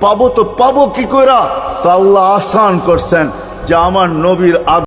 পাবো তো পাবো কি করে তো আল্লাহ আসান করছেন যে আমার নবীর